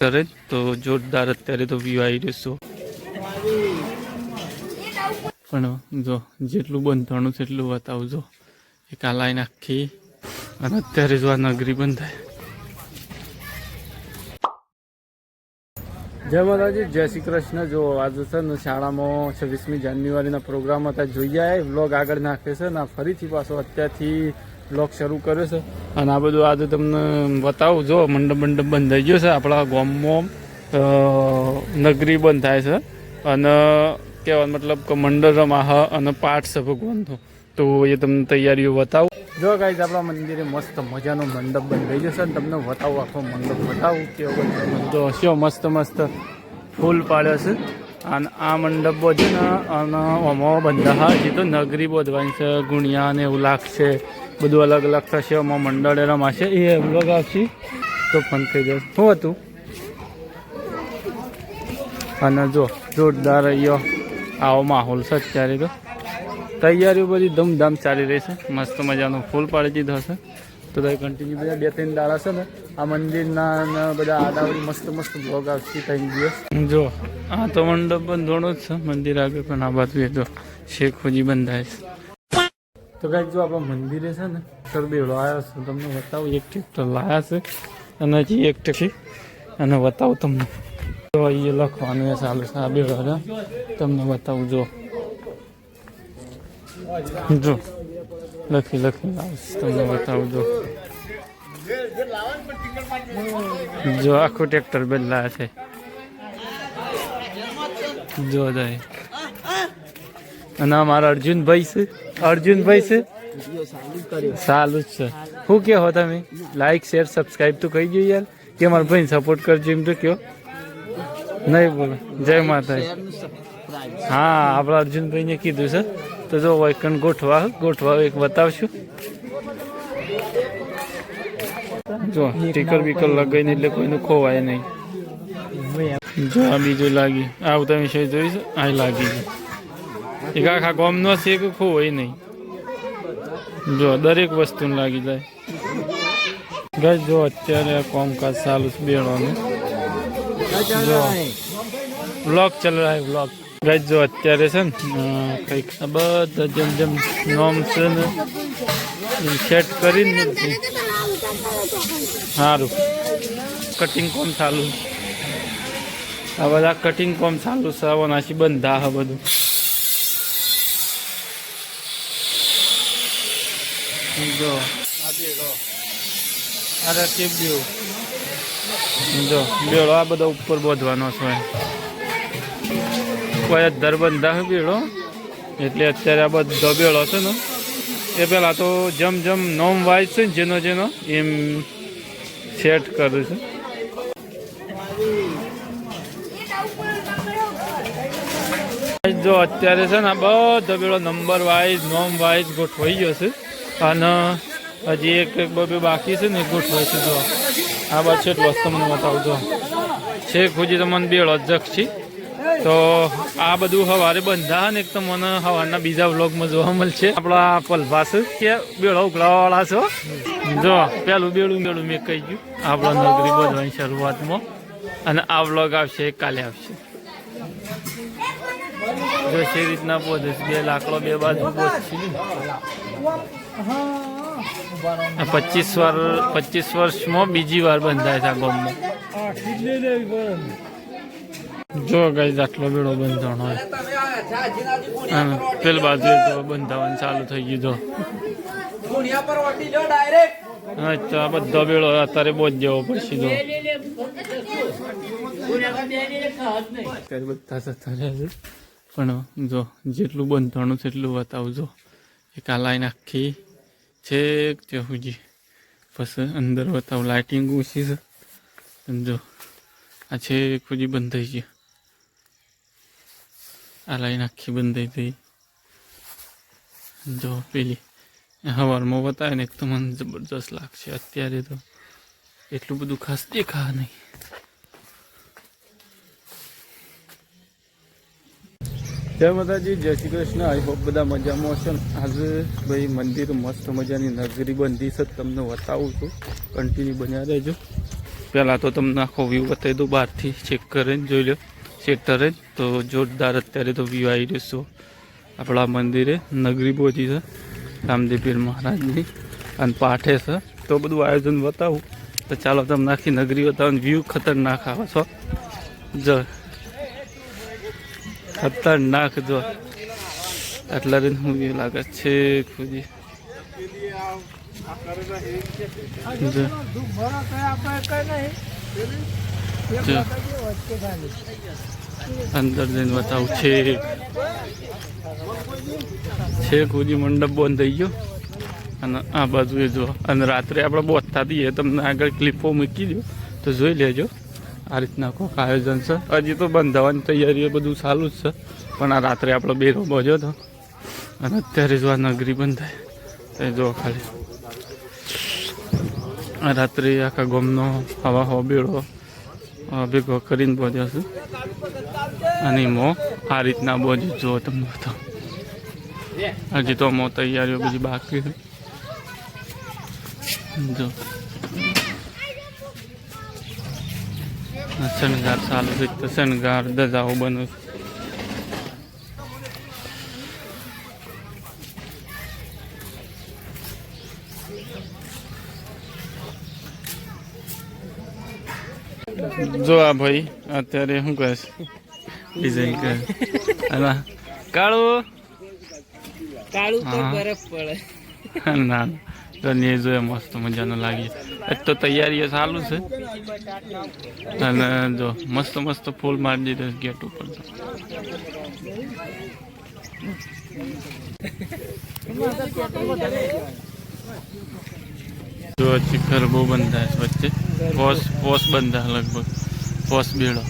કરે તો જોરદાર અત્યારે તો વ્યૂ આવી રહ્યો પણ જો, જેટલું બંધાણું છે એટલું બતાવજો એક આ લાઈન આખી. અને અત્યારે જો આ નગરી બંધાય. જય માતાજી, જય શ્રી કૃષ્ણ. જો, આજે છે ને શાળામાં છવ્વીસમી જાન્યુઆરીના પ્રોગ્રામ હતા. જોઈએ જાય વ્લોગ આગળ નાખે છે ને ફરીથી પાછો અત્યારથી વ્લોગ શરૂ કર્યો છે. અને આ બધું આજે તમને બતાવું. જો, મંડપ મંડપ બંધ થઈ ગયો છે. આપણા ગામમાં નગરી બંધ થાય છે. અને કહેવાય મતલબ કે મંડળ અને પાઠ છે ભગવાનનો. તો એ તમને તૈયારીઓ બતાવું. જો ગાઈઝ આપણા મંદિરે મસ્ત મજાનો મંડપ બંધ થઈ જશે ને તમને બતાવું, આખો મંડપ બતાવું કેવો જો, શું મસ્ત મસ્ત ફૂલ પાડ્યો છે. અને આ મંડપ છે ને, અને આમાં બંધા હજી તો નગરી બોધવાની છે, ગુણિયા ને એવું લાગશે. બધું અલગ અલગ થશે આમાં મંડળે રમાશે. એ વ્લોગ આવશે તો ફન થઈ જશે શું હતું? અને જો, જોરદાર અહીંયો આવો માહોલ છે અત્યારે તો. તૈયારીઓ બધી ધૂમધામ ચાલી રહી છે. મસ્ત મજાનું ફૂલ પાડી દીધો છે તો તમે કન્ટિન્યુ બધા બે ત્રણ દાડા છે ને, આ મંદિરના બધા આડાવડી મસ્ત મસ્ત બ્લોગ આવશે ત્રણ દિવસ. જો, આ તો મંડપ પણ થોડો જ છે, મંદિર આગળ પણ આ બાજુ એ જો શેખોજી બંધાય છે. તો કાંઈક જો આપણા મંદિરે છે ને સરબેડો આવ્યો છે તમને બતાવું, એક ટ્રેક્ટર લાયા છે, અને હજી એક ટેક્સી અને બતાવું તમને. તો અહીંયા લખવાનું એ ચાલુ છે આ બેડો તમને બતાવું, જો. જો. લખી લખી લાવીશ તમને બતાવું જો જો આખું ટ્રેક્ટર બદલા છે. જો, જાય. અને અમારા મારા અર્જુનભાઈ છે. અર્જુનભાઈ છે? સારું જ છે. શું કહો તમે? લાઈક શેર સબસ્ક્રાઈબ તો કહી દો યાર. કે મારા ભાઈને સપોર્ટ કરજો એમ તો કયો નહીં બોલો. જય માતા હા, આપણા અર્જુનભાઈને કીધું છે. તો જો વૈકન ગોઠવા ગોઠવા એક બતાવશું. જો સ્ટીકર બીકર લગાવીને એટલે કોઈનું ખોવાય નહીં. જો આ બીજું લાગી. આવું તમે છે જોઈ છે? આ લાગી એક આખા ગોમનો છે કે ખોવાય નહીં? જો, દરેક વસ્તુ લાગી જાય. ગઈ જો અત્યારે આ કોમકાજ ચાલુ છે બેડવાનું જો બ્લોક ચાલ રહ્યા હે વ્લોગ જો અત્યારે છે ને કંઈક બધા જેમ જેમ નોમ છે ને સેટ કરીને સારું કટિંગ કોમ ચાલુ. આ બધા કટિંગ કોમ ચાલુ છે, આવો નાસી બંધા હા બધું. જો. અરે કેબ્યું જો. બેડો આ બધા ઉપર બોધવાનો છે. કોઈ જ દરબંધા બેડો એટલે અત્યારે આ બધો બેડો છે ને, એ પહેલાં તો જેમ જેમ નોમ વાય છે ને, જેનો જેનો, એમ સેટ કરું છે. જો અત્યારે છે ને આ બધો પેલો નંબર વાઇઝ નોમ વાઇઝ ગોઠવાઈ ગયો છે. અને હજી એક એક બે બાકી છે ને ગોઠવાય છે. જો આ બાજુ વસ્તુ તમને બતાવજો છે. ખુજી તમને બેડો બેળો જ છે તો આ બધું સવારે બંધા ને એક તો મને સવારના બીજા વ્લોગમાં જોવા મળશે. આપણા પલભાસ કે બેળો ઉકળાવાળા છો. જો, પેલું બેડું બેડું મેં કહી ગયું. આપણા નગરી બંધવાની શરૂઆતમાં. અને આ વ્લોગ આવશે, કાલે આવશે. જો છે રીતના પોતે બે લાકડો બે બાજુ છે પચીસ વાર, પચીસ વર્ષમાં બીજી વાર બંધાય છે આ ગામમાં. જો ગઈ આટલો બેડો બંધાણ હોય. પેલ બાજુ તો બંધાવાનું ચાલુ થઈ ગયું આ બધો બેડો અત્યારે બોજ જવો પડશે જો. બધા જતા રહ્યા પણ જો, જેટલું બંધાણું છે એટલું બતાવજો એક આ લાઈન આખી છેક ત્યાં પછી અંદર બતાવું લાઇટિંગ ઓછી છે. જો, આ છેક સુધી બંધ થઈ ગયું. આ લાઈન આખી બંધ થઈ ગઈ જો પેલી હવારમાં બતાવે ને તો મને જબરજસ્ત લાગશે અત્યારે તો એટલું બધું ખાસ દેખા નહીં જય માતાજી જય શ્રી કૃષ્ણ આઈ હોપ બધા મજામાં હશે આજે ભાઈ મંદિર મસ્ત મજાની નગરી બંધી છે તમને બતાવું છું. કન્ટિન્યુ બન્યા રહેજો. પહેલાં તો તમને આખો વ્યૂ બતાવી દઉં, બહારથી ચેક કરીને જોઈ લો સેક્ટરે તો જોરદાર અત્યારે તો વ્યૂ આવી રહ્યો છો. આપણા મંદિરે નગરી પહોંચી છે. રામદેવ પીર મહારાજની. અને પાઠે છે. તો બધું આયોજન બતાવું. તો ચાલો તમને આખી નગરી બતાવો વ્યૂ ખતરનાક આવે છો. જો. ખતરનાક જો. આટલા રીતે હું એ લાગે છે ખુજી જો. અંદર જઈને બતાવું. છે છે ખુદી મંડપ બંધ થઈ ગયો. અને આ બાજુ જો અને રાત્રે આપણે બોધતા દઈએ તમને આગળ ક્લિપો મૂકી દો તો જોઈ લેજો. આ રીતના કોઈક આયોજન છે. હજી તો બંધ તૈયારી એ બધું ચાલુ જ છે. પણ આ રાત્રે આપણો બેરો બજો હતો અને અત્યારે જો આ નગરી બંધ થાય. તો જો ખાલી. રાત્રે આખા ગમનો હવા હવા બેડો. ભેગો કરીને બોધ્યો છું. અને મો, આ રીતના બોધ્યું જો તમને તો. હજી તો મો તૈયારીઓ બધી બાકી છે. જો શણગાર ચાલુ છે. તો શણગાર દજાઓ બને જો આ ભાઈ અત્યારે શું કહે છે? ડિઝાઇન કહે. અને કાળું? કાળું તો હા. બરફ પડે. ના તો ને જોઈએ મસ્ત મજાનું લાગી તો તૈયારીઓ ચાલુ છે. અને જો મસ્ત મસ્ત ફૂલ મારી દીધો ગેટ ઉપર તો. જો ચિખર બહુ બંધાય છે વચ્ચે. પોસ પોસ બંધા લગભગ. પોસ બેડો.